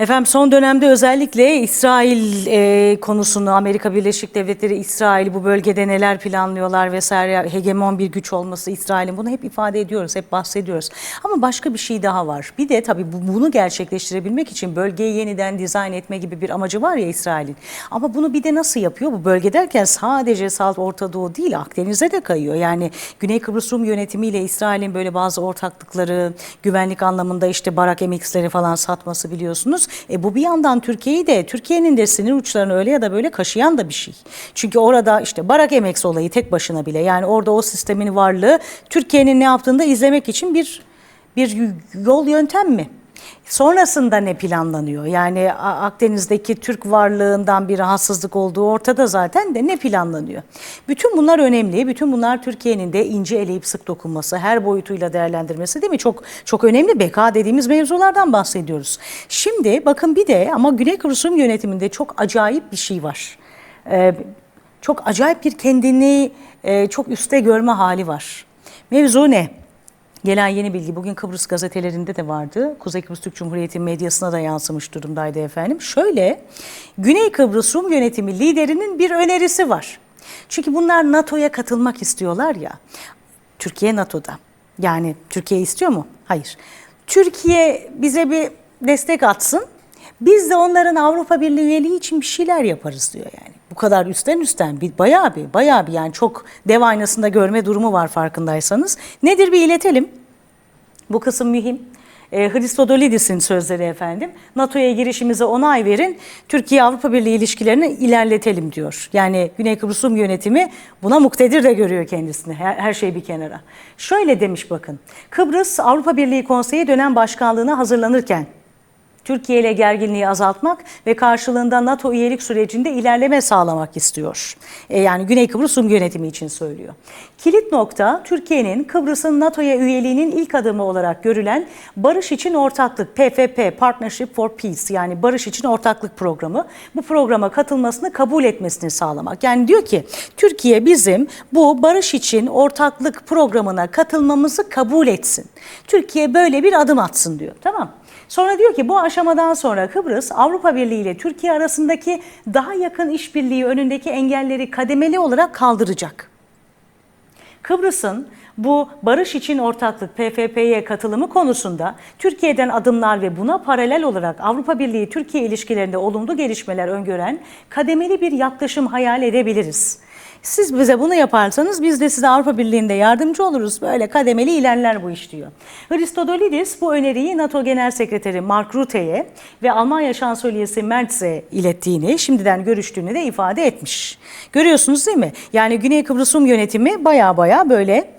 Efendim son dönemde özellikle İsrail e, konusunu Amerika Birleşik Devletleri İsrail bu bölgede neler planlıyorlar vesaire hegemon bir güç olması İsrail'in bunu hep ifade ediyoruz, hep bahsediyoruz. Ama başka bir şey daha var. Bir de tabii bu- bunu gerçekleştirebilmek için bölgeyi yeniden dizayn etme gibi bir amacı var ya İsrail'in. Ama bunu bir de nasıl yapıyor? Bu bölge derken sadece Salt Orta Doğu değil Akdeniz'e de kayıyor. Yani Güney Kıbrıs Rum yönetimiyle İsrail'in böyle bazı ortaklıkları, güvenlik anlamında işte Barak MX'leri falan satması biliyorsunuz. E bu bir yandan Türkiye'yi de Türkiye'nin de sinir uçlarını öyle ya da böyle kaşıyan da bir şey. Çünkü orada işte Barak MX olayı tek başına bile yani orada o sistemin varlığı Türkiye'nin ne yaptığını da izlemek için bir bir yol yöntem mi? Sonrasında ne planlanıyor? Yani Akdeniz'deki Türk varlığından bir rahatsızlık olduğu ortada zaten de ne planlanıyor? Bütün bunlar önemli. Bütün bunlar Türkiye'nin de ince eleyip sık dokunması, her boyutuyla değerlendirmesi değil mi? Çok çok önemli. Beka dediğimiz mevzulardan bahsediyoruz. Şimdi bakın bir de ama Güney Kıbrıs Rum yönetiminde çok acayip bir şey var. Ee, çok acayip bir kendini e, çok üste görme hali var. Mevzu ne? Gelen yeni bilgi bugün Kıbrıs gazetelerinde de vardı. Kuzey Kıbrıs Türk Cumhuriyeti medyasına da yansımış durumdaydı efendim. Şöyle, Güney Kıbrıs Rum yönetimi liderinin bir önerisi var. Çünkü bunlar NATO'ya katılmak istiyorlar ya. Türkiye NATO'da. Yani Türkiye istiyor mu? Hayır. Türkiye bize bir destek atsın. Biz de onların Avrupa Birliği üyeliği için bir şeyler yaparız diyor yani. Bu kadar üstten üstten bir bayağı bir bayağı bir yani çok dev aynasında görme durumu var farkındaysanız. Nedir bir iletelim. Bu kısım mühim. E, Hristodolidis'in sözleri efendim. NATO'ya girişimize onay verin. Türkiye Avrupa Birliği ilişkilerini ilerletelim diyor. Yani Güney Kıbrıs Rum yönetimi buna muktedir de görüyor kendisini. Her, her şey bir kenara. Şöyle demiş bakın. Kıbrıs Avrupa Birliği Konseyi dönem başkanlığına hazırlanırken Türkiye ile gerginliği azaltmak ve karşılığında NATO üyelik sürecinde ilerleme sağlamak istiyor. E, yani Güney Kıbrıs yönetimi için söylüyor. Kilit nokta Türkiye'nin Kıbrıs'ın NATO'ya üyeliğinin ilk adımı olarak görülen Barış için Ortaklık PFP Partnership for Peace yani Barış için Ortaklık programı. Bu programa katılmasını kabul etmesini sağlamak. Yani diyor ki Türkiye bizim bu Barış için Ortaklık programına katılmamızı kabul etsin. Türkiye böyle bir adım atsın diyor. Tamam Sonra diyor ki bu aşamadan sonra Kıbrıs Avrupa Birliği ile Türkiye arasındaki daha yakın işbirliği önündeki engelleri kademeli olarak kaldıracak. Kıbrıs'ın bu barış için ortaklık PFP'ye katılımı konusunda Türkiye'den adımlar ve buna paralel olarak Avrupa Birliği Türkiye ilişkilerinde olumlu gelişmeler öngören kademeli bir yaklaşım hayal edebiliriz. Siz bize bunu yaparsanız biz de size Avrupa Birliği'nde yardımcı oluruz. Böyle kademeli ilerler bu iş diyor. Hristodolidis bu öneriyi NATO Genel Sekreteri Mark Rutte'ye ve Almanya Şansölyesi Merz'e ilettiğini, şimdiden görüştüğünü de ifade etmiş. Görüyorsunuz değil mi? Yani Güney Kıbrıs Rum yönetimi baya baya böyle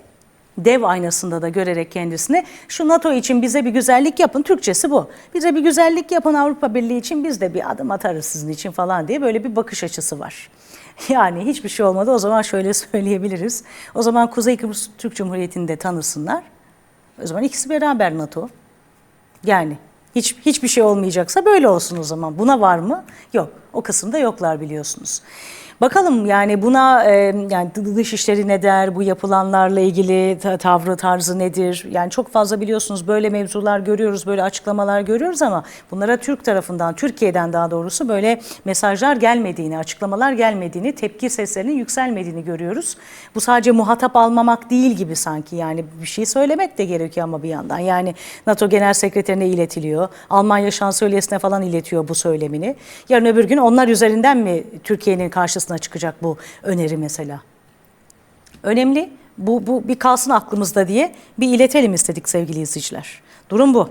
dev aynasında da görerek kendisini şu NATO için bize bir güzellik yapın Türkçesi bu. Bize bir güzellik yapın Avrupa Birliği için biz de bir adım atarız sizin için falan diye böyle bir bakış açısı var. Yani hiçbir şey olmadı o zaman şöyle söyleyebiliriz. O zaman Kuzey Kıbrıs Türk Cumhuriyeti'ni de tanısınlar. O zaman ikisi beraber NATO. Yani hiç hiçbir şey olmayacaksa böyle olsun o zaman. Buna var mı? Yok. O kısımda yoklar biliyorsunuz. Bakalım yani buna e, yani dış işleri ne der, bu yapılanlarla ilgili ta- tavrı tarzı nedir? Yani çok fazla biliyorsunuz böyle mevzular görüyoruz, böyle açıklamalar görüyoruz ama bunlara Türk tarafından, Türkiye'den daha doğrusu böyle mesajlar gelmediğini, açıklamalar gelmediğini, tepki seslerinin yükselmediğini görüyoruz. Bu sadece muhatap almamak değil gibi sanki yani bir şey söylemek de gerekiyor ama bir yandan. Yani NATO Genel Sekreterine iletiliyor, Almanya Şansölyesi'ne falan iletiyor bu söylemini. Yarın öbür gün onlar üzerinden mi Türkiye'nin karşısına çıkacak bu öneri mesela? Önemli. Bu, bu bir kalsın aklımızda diye bir iletelim istedik sevgili izleyiciler. Durum bu.